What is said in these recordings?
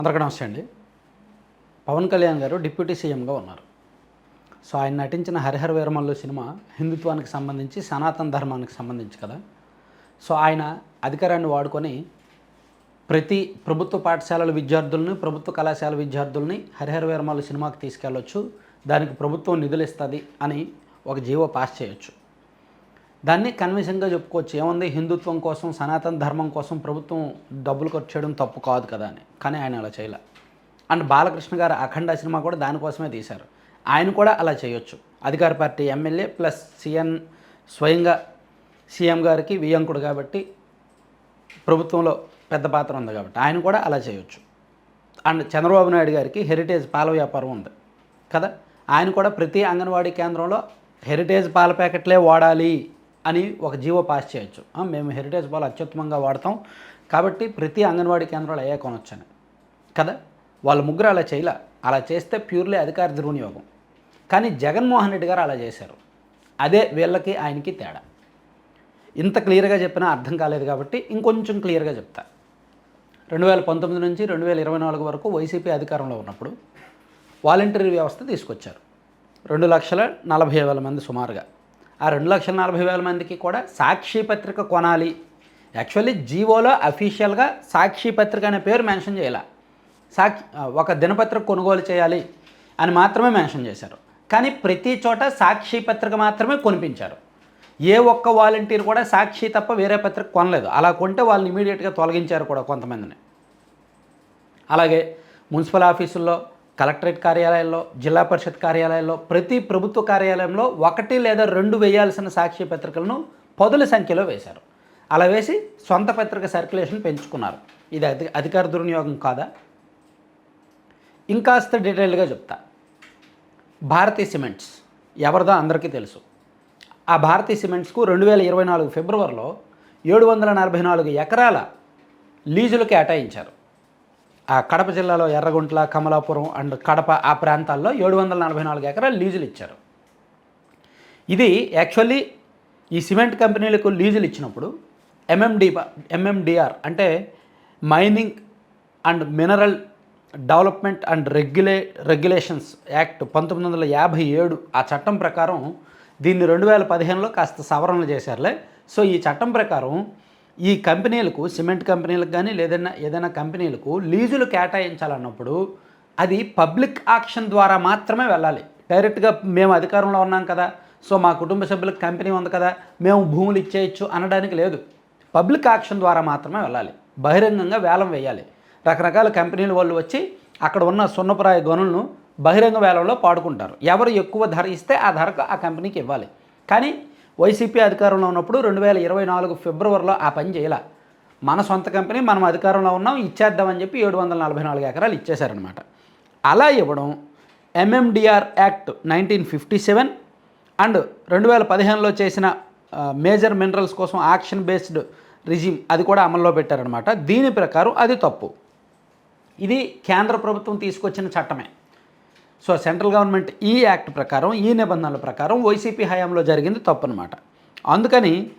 అందరికీ నమస్తే అండి. పవన్ కళ్యాణ్ గారు డిప్యూటీ సీఎంగా ఉన్నారు. సో ఆయన నటించిన హరిహర వీరమల్లు సినిమా హిందుత్వానికి సంబంధించి సనాతన ధర్మానికి సంబంధించి కదా. సో ఆయన అధికారాన్ని వాడుకొని ప్రతి ప్రభుత్వ పాఠశాలల విద్యార్థుల్ని ప్రభుత్వ కళాశాల విద్యార్థుల్ని హరిహర వీరమల్లు సినిమాకి తీసుకెళ్ళొచ్చు. దానికి ప్రభుత్వం నిధులు ఇస్తుంది అని ఒక జీవో పాస్ చేయొచ్చు. దాన్ని కన్విన్సింగ్గా చెప్పుకోవచ్చు. ఏముంది? హిందుత్వం కోసం సనాతన ధర్మం కోసం ప్రభుత్వం డబ్బులు ఖర్చు చేయడం తప్పు కాదు కదా అని. కానీ ఆయన అలా చేయలే. అండ్ బాలకృష్ణ గారు అఖండ సినిమా కూడా దానికోసమే తీశారు. ఆయన కూడా అలా చేయొచ్చు. అధికార పార్టీ ఎమ్మెల్యే ప్లస్ సీఎం స్వయంగా సీఎం గారికి వియంకుడు కాబట్టి ప్రభుత్వంలో పెద్ద పాత్ర ఉంది కాబట్టి ఆయన కూడా అలా చేయొచ్చు. అండ్ చంద్రబాబు నాయుడు గారికి హెరిటేజ్ పాల వ్యాపారం ఉంది కదా? ఆయన కూడా ప్రతి అంగన్వాడీ కేంద్రంలో హెరిటేజ్ పాల ప్యాకెట్లే వాడాలి. అని ఒక జీవో పాస్ చేయొచ్చు. మేము హెరిటేజ్ పాలు అత్యుత్తమంగా వాడతాం. కాబట్టి ప్రతి అంగన్వాడీ కేంద్రంలో అయ్యా కొనొచ్చని. కదా? వాళ్ళ ముగ్గురు అలా చేయలే. అలా చేస్తే ప్యూర్లీ అధికార దుర్వినియోగం. కానీ జగన్మోహన్ రెడ్డి గారు అలా చేశారు. అదే వీళ్ళకి ఆయనకి తేడా. ఇంత క్లియర్గా చెప్పినా అర్థం కాలేదు కాబట్టి ఇంకొంచెం క్లియర్గా చెప్తా. రెండు వేల పంతొమ్మిది నుంచి రెండు వేల ఇరవై నాలుగు వరకు వైసీపీ అధికారంలో ఉన్నప్పుడు వాలంటరీ వ్యవస్థ తీసుకొచ్చారు. రెండు లక్షల నలభై వేల మంది సుమారుగా. ఆ రెండు లక్షల నలభై వేల మందికి కూడా సాక్షి పత్రిక కొనాలి. యాక్చువల్లీ జీవోలో అఫీషియల్గా సాక్షి పత్రిక అనే పేరు మెన్షన్ చేయాల. సాక్షి ఒక దినపత్రిక కొనుగోలు చేయాలి అని మాత్రమే మెన్షన్ చేశారు. కానీ ప్రతి చోట సాక్షి పత్రిక మాత్రమే కొనిపించారు. ఏ ఒక్క వాలంటీర్ కూడా సాక్షి తప్ప వేరే పత్రిక కొనలేదు. అలా కొంటే వాళ్ళని ఇమీడియట్గా తొలగించారు కూడా కొంతమందిని. అలాగే మున్సిపల్ ఆఫీసుల్లో కలెక్టరేట్ కార్యాలయాల్లో జిల్లా పరిషత్ కార్యాలయాల్లో ప్రతి ప్రభుత్వ కార్యాలయంలో ఒకటి లేదా రెండు వేయాల్సిన సాక్ష్య పత్రికలను పదుల సంఖ్యలో వేశారు. అలా వేసి సొంత పత్రిక సర్క్యులేషన్ పెంచుకున్నారు. ఇది అధి అధికార దుర్వినియోగం కాదా? ఇంకాస్త డీటెయిల్గా చెప్తా. భారతీ సిమెంట్స్ ఎవరిదో అందరికీ తెలుసు. ఆ భారతీ సిమెంట్స్కు రెండు వేల ఇరవై నాలుగు ఫిబ్రవరిలో ఏడు వందల నలభై నాలుగు ఎకరాల లీజులు కేటాయించారు. కడప జిల్లాలో ఎర్రగుంట్ల కమలాపురం అండ్ కడప ఆ ప్రాంతాల్లో ఏడు వందల నలభై నాలుగు ఎకరాలు లీజులు ఇచ్చారు. ఇది యాక్చువల్లీ ఈ సిమెంట్ కంపెనీలకు లీజులు ఇచ్చినప్పుడు ఎంఎండి ఎంఎండిఆర్ అంటే mining and mineral development and regula regulations act పంతొమ్మిది వందల యాభై ఏడు ఆ చట్టం ప్రకారం దీన్ని రెండు వేల పదిహేనులో కాస్త సవరణలు చేశారులే. సో ఈ చట్టం ప్రకారం ఈ కంపెనీలకు సిమెంట్ కంపెనీలకు కానీ లేదన్నా ఏదైనా కంపెనీలకు లీజులు కేటాయించాలన్నప్పుడు అది పబ్లిక్ ఆక్షన్ ద్వారా మాత్రమే వెళ్ళాలి. డైరెక్ట్గా మేము అధికారంలో ఉన్నాం కదా సో మా కుటుంబ సభ్యులకు కంపెనీ ఉంది కదా మేము భూములు ఇచ్చేయచ్చు అనడానికి లేదు. పబ్లిక్ ఆక్షన్ ద్వారా మాత్రమే వెళ్ళాలి. బహిరంగంగా వేలం వేయాలి. రకరకాల కంపెనీల వాళ్ళు వచ్చి అక్కడ ఉన్న సున్నపురాయ గనులను బహిరంగ వేలంలో పాడుకుంటారు. ఎవరు ఎక్కువ ధర ఇస్తే ఆ ధరకు ఆ కంపెనీకి ఇవ్వాలి. కానీ వైసీపీ అధికారంలో ఉన్నప్పుడు రెండు వేల ఇరవై నాలుగు ఫిబ్రవరిలో ఆ పని చేయలే. మన సొంత కంపెనీ మనం అధికారంలో ఉన్నాం ఇచ్చేద్దామని చెప్పి ఏడు వందల నలభై నాలుగు ఎకరాలు ఇచ్చేశారనమాట అలా ఇవ్వడం MMDR act nineteen fifty seven and రెండు వేల పదిహేనులో చేసిన మేజర్ మినరల్స్ కోసం ఆక్షన్ బేస్డ్ రిజిమ్ అది కూడా అమల్లో పెట్టారనమాట దీని ప్రకారం అది తప్పు. ఇది కేంద్ర ప్రభుత్వం తీసుకొచ్చిన చట్టమే. సో సెంట్రల్ గవర్నమెంట్ ఈ యాక్ట్ ప్రకారం ఈ నిబంధనల ప్రకారం వైసీపీ హయాంలో జరిగింది తప్పు అనమాట అందుకని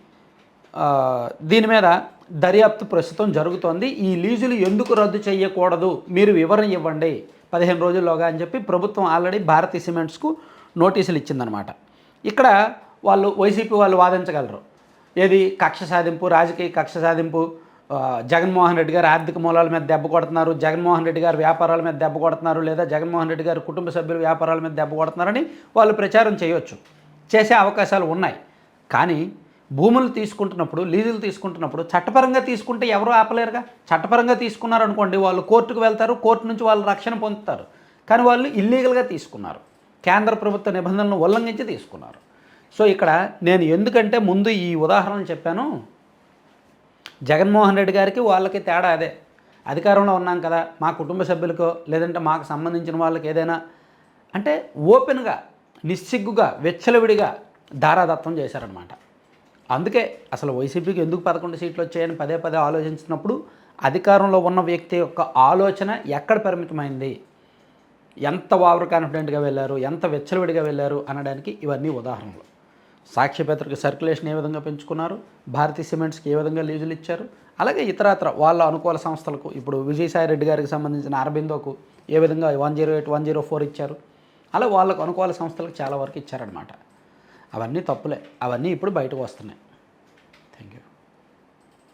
దీని మీద దర్యాప్తు ప్రస్తుతం జరుగుతోంది. ఈ లీజులు ఎందుకు రద్దు చేయకూడదు మీరు వివరణ ఇవ్వండి. పదిహేను రోజుల్లోగా అని చెప్పి ప్రభుత్వం ఆల్రెడీ భారతీ సిమెంట్స్కు నోటీసులు ఇచ్చిందనమాట. ఇక్కడ వాళ్ళు వైసీపీ వాళ్ళు వాదించగలరు. ఏది? కక్ష సాధింపు రాజకీయ కక్ష సాధింపు జగన్మోహన్ రెడ్డి గారు ఆర్థిక మూలాల మీద దెబ్బ కొడుతున్నారు జగన్మోహన్ రెడ్డి గారు వ్యాపారాల మీద దెబ్బ కొడుతున్నారు లేదా జగన్మోహన్ రెడ్డి గారు కుటుంబ సభ్యుల వ్యాపారాల మీద దెబ్బ కొడుతున్నారని వాళ్ళు ప్రచారం చేయొచ్చు చేసే అవకాశాలు ఉన్నాయి. కానీ భూములు తీసుకుంటున్నప్పుడు లీజులు తీసుకుంటున్నప్పుడు చట్టపరంగా తీసుకుంటే ఎవరు ఆపలేరుగా? చట్టపరంగా తీసుకున్నారు అనుకోండి వాళ్ళు కోర్టుకు వెళ్తారు కోర్టు నుంచి వాళ్ళు రక్షణ పొందుతారు. కానీ వాళ్ళు ఇల్లీగల్గా తీసుకున్నారు. కేంద్ర ప్రభుత్వ నిబంధనలను ఉల్లంఘించి తీసుకున్నారు. సో ఇక్కడ నేను ఎందుకంటే ముందు ఈ ఉదాహరణ చెప్పాను. జగన్మోహన్ రెడ్డి గారికి వాళ్ళకి తేడా అదే. అధికారంలో ఉన్నాం కదా మా కుటుంబ సభ్యులకో లేదంటే మాకు సంబంధించిన వాళ్ళకి ఏదైనా అంటే ఓపెన్గా నిస్సిగ్గుగా వెచ్చలవిడిగా ధారాదత్తం చేశారనమాట అందుకే అసలు వైసీపీకి ఎందుకు పదకొండు సీట్లు వచ్చాయని పదే పదే ఆలోచించినప్పుడు అధికారంలో ఉన్న వ్యక్తి యొక్క ఆలోచన ఎక్కడ పరిమితమైంది? ఎంత ఓవర్ కాన్ఫిడెంట్గా వెళ్ళారు? ఎంత వెచ్చలవిడిగా వెళ్ళారు? అనడానికి ఇవన్నీ ఉదాహరణలు. సాక్ష్యపత్రిక సర్క్యులేషన్ ఏ విధంగా పెంచుకున్నారు భారతీయ సిమెంట్స్కి ఏ విధంగా లీజులు ఇచ్చారు అలాగే ఇతరత్ర వాళ్ళ అనుకూల సంస్థలకు ఇప్పుడు విజయసాయి రెడ్డి గారికి సంబంధించిన అరబిందోకు ఏ విధంగా one zero eight one zero four ఇచ్చారు. అలా వాళ్ళకు అనుకూల సంస్థలకు చాలా వరకు ఇచ్చారనమాట అవన్నీ తప్పులే అవన్నీ ఇప్పుడు బయటకు వస్తున్నాయి.